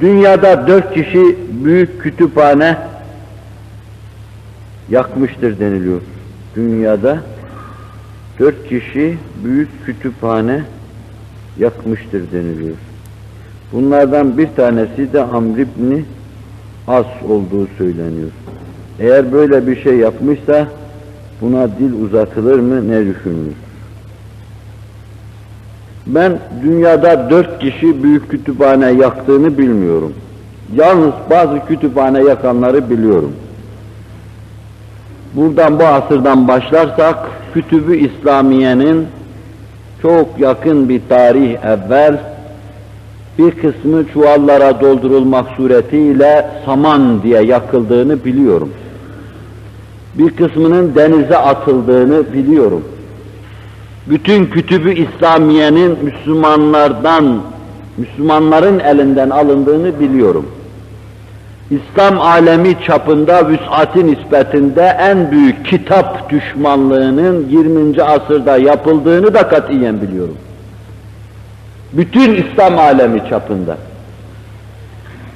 Dünyada dört kişi büyük kütüphane yakmıştır deniliyor. Dünyada dört kişi büyük kütüphane yakmıştır deniliyor. Bunlardan bir tanesi de Amr İbni As olduğu söyleniyor. Eğer böyle bir şey yapmışsa buna dil uzatılır mı ne düşünülür? Ben dünyada dört kişi büyük kütüphane yaktığını bilmiyorum. Yalnız bazı kütüphane yakanları biliyorum. Buradan bu asırdan başlarsak Kütübü İslamiye'nin çok yakın bir tarih evvel bir kısmı çuvallara doldurulmak suretiyle saman diye yakıldığını biliyorum. Bir kısmının denize atıldığını biliyorum bütün kütübü İslamiye'nin Müslümanlardan, Müslümanların elinden alındığını biliyorum. İslam alemi çapında vüs'ati nispetinde en büyük kitap düşmanlığının 20. asırda yapıldığını da katiyen biliyorum. Bütün İslam alemi çapında.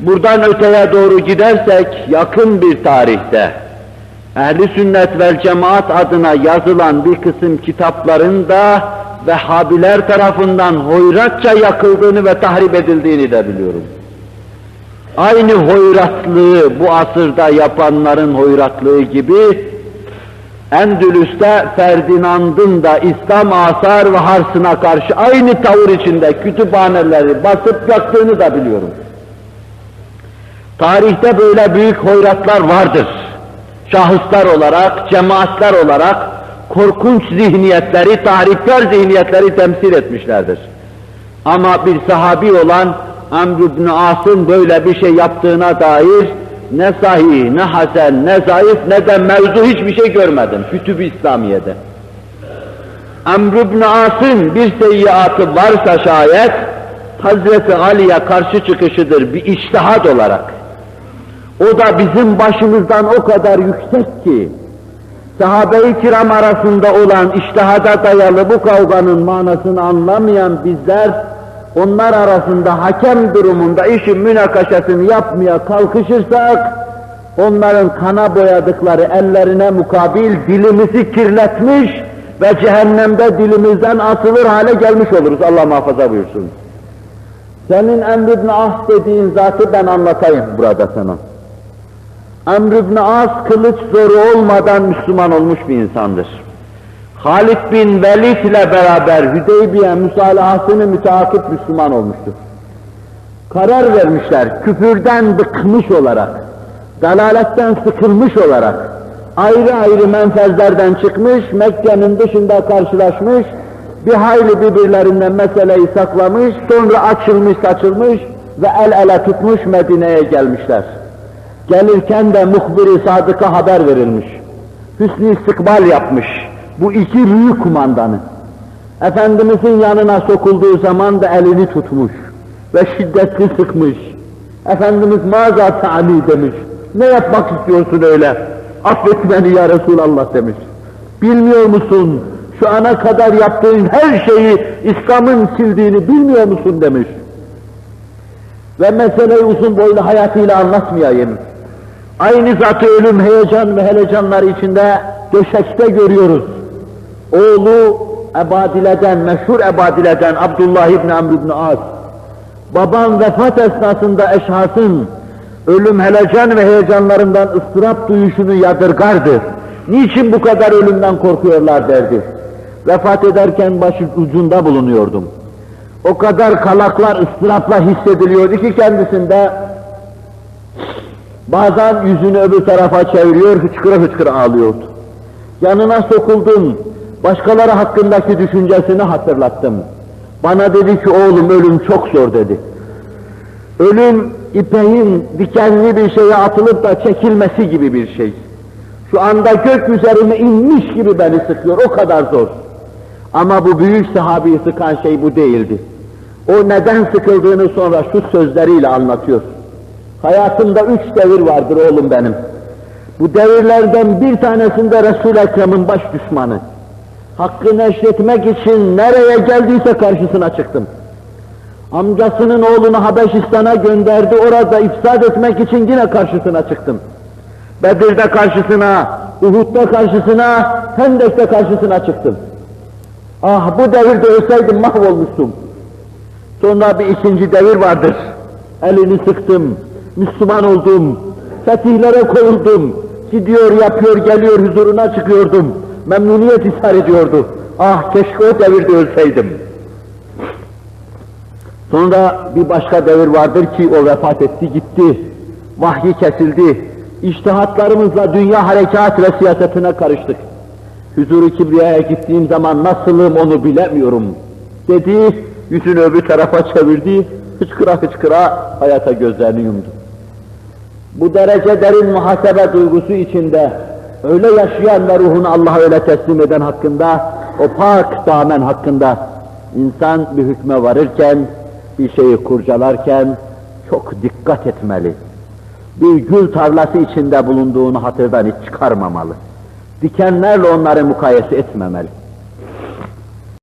Buradan öteye doğru gidersek yakın bir tarihte ehli sünnet vel cemaat adına yazılan bir kısım kitapların da Vehhabiler tarafından hoyratça yakıldığını ve tahrip edildiğini de biliyorum. Aynı hoyratlığı bu asırda yapanların hoyratlığı gibi Endülüs'te Ferdinand'ın da İslam asar ve harsına karşı aynı tavır içinde kütüphaneleri basıp yaktığını da biliyorum. Tarihte böyle büyük hoyratlar vardır şahıslar olarak, cemaatler olarak korkunç zihniyetleri, tahripkar zihniyetleri temsil etmişlerdir. Ama bir sahabi olan Amr ibn As'ın böyle bir şey yaptığına dair ne sahih, ne hasen, ne zayıf, ne de mevzu hiçbir şey görmedim Kütüb-i İslamiye'de. Amr ibn As'ın bir seyyiatı varsa şayet Hazreti Ali'ye karşı çıkışıdır bir içtihat olarak. O da bizim başımızdan o kadar yüksek ki, sahabe-i kiram arasında olan iştihada dayalı bu kavganın manasını anlamayan bizler, onlar arasında hakem durumunda işin münakaşasını yapmaya kalkışırsak, onların kana boyadıkları ellerine mukabil dilimizi kirletmiş ve cehennemde dilimizden atılır hale gelmiş oluruz. Allah muhafaza buyursun. Senin Emr ibn Ah dediğin zatı ben anlatayım burada sana. Amr ibn As kılıç zoru olmadan Müslüman olmuş bir insandır. Halid bin Velid ile beraber Hüdeybiye müsalahasını müteakip Müslüman olmuştur. Karar vermişler küfürden bıkmış olarak, dalaletten sıkılmış olarak, ayrı ayrı menfezlerden çıkmış, Mekke'nin dışında karşılaşmış, bir hayli birbirlerinden meseleyi saklamış, sonra açılmış saçılmış ve el ele tutmuş Medine'ye gelmişler. Gelirken de muhbiri sadıka haber verilmiş. Hüsnü istikbal yapmış. Bu iki büyük kumandanı. Efendimizin yanına sokulduğu zaman da elini tutmuş ve şiddetli sıkmış. Efendimiz maza ta'li demiş. Ne yapmak istiyorsun öyle? Affet beni ya Resulallah demiş. Bilmiyor musun? Şu ana kadar yaptığın her şeyi İslam'ın sildiğini bilmiyor musun demiş. Ve meseleyi uzun boylu hayatıyla anlatmayayım. Aynı zatı ölüm heyecan ve helecanları içinde döşekte görüyoruz. Oğlu Ebadile'den, meşhur Ebadile'den Abdullah İbni Amr İbni As. Babam vefat esnasında eşhasın ölüm helecan ve heyecanlarından ıstırap duyuşunu yadırgardı. Niçin bu kadar ölümden korkuyorlar derdi. Vefat ederken başı ucunda bulunuyordum. O kadar kalaklar ıstırapla hissediliyordu ki kendisinde Bazen yüzünü öbür tarafa çeviriyor, hıçkıra hıçkıra ağlıyordu. Yanına sokuldum, başkaları hakkındaki düşüncesini hatırlattım. Bana dedi ki oğlum ölüm çok zor dedi. Ölüm ipeğin dikenli bir şeye atılıp da çekilmesi gibi bir şey. Şu anda gök üzerime inmiş gibi beni sıkıyor, o kadar zor. Ama bu büyük sahabeyi sıkan şey bu değildi. O neden sıkıldığını sonra şu sözleriyle anlatıyor. Hayatımda üç devir vardır oğlum benim. Bu devirlerden bir tanesinde Resul-i Ekrem'in baş düşmanı. Hakkı neşretmek için nereye geldiyse karşısına çıktım. Amcasının oğlunu Habeşistan'a gönderdi, orada ifsad etmek için yine karşısına çıktım. Bedir'de karşısına, Uhud'da karşısına, Hendek'te karşısına çıktım. Ah bu devirde ölseydim mahvolmuştum. Sonra bir ikinci devir vardır. Elini sıktım, Müslüman oldum, fetihlere koyuldum. Gidiyor, yapıyor, geliyor, huzuruna çıkıyordum. Memnuniyet ishar ediyordu. Ah keşke o devirde ölseydim. Sonra bir başka devir vardır ki o vefat etti gitti. Vahyi kesildi. İçtihatlarımızla dünya harekat ve siyasetine karıştık. Huzuru Kibriya'ya gittiğim zaman nasılım onu bilemiyorum. Dedi, yüzünü öbür tarafa çevirdi, hıçkıra hıçkıra hayata gözlerini yumdu. Bu derece derin muhasebe duygusu içinde öyle yaşayan ve ruhunu Allah'a öyle teslim eden hakkında, o pak damen hakkında insan bir hükme varırken, bir şeyi kurcalarken çok dikkat etmeli. Bir gül tarlası içinde bulunduğunu hatırdan hiç çıkarmamalı. Dikenlerle onları mukayese etmemeli.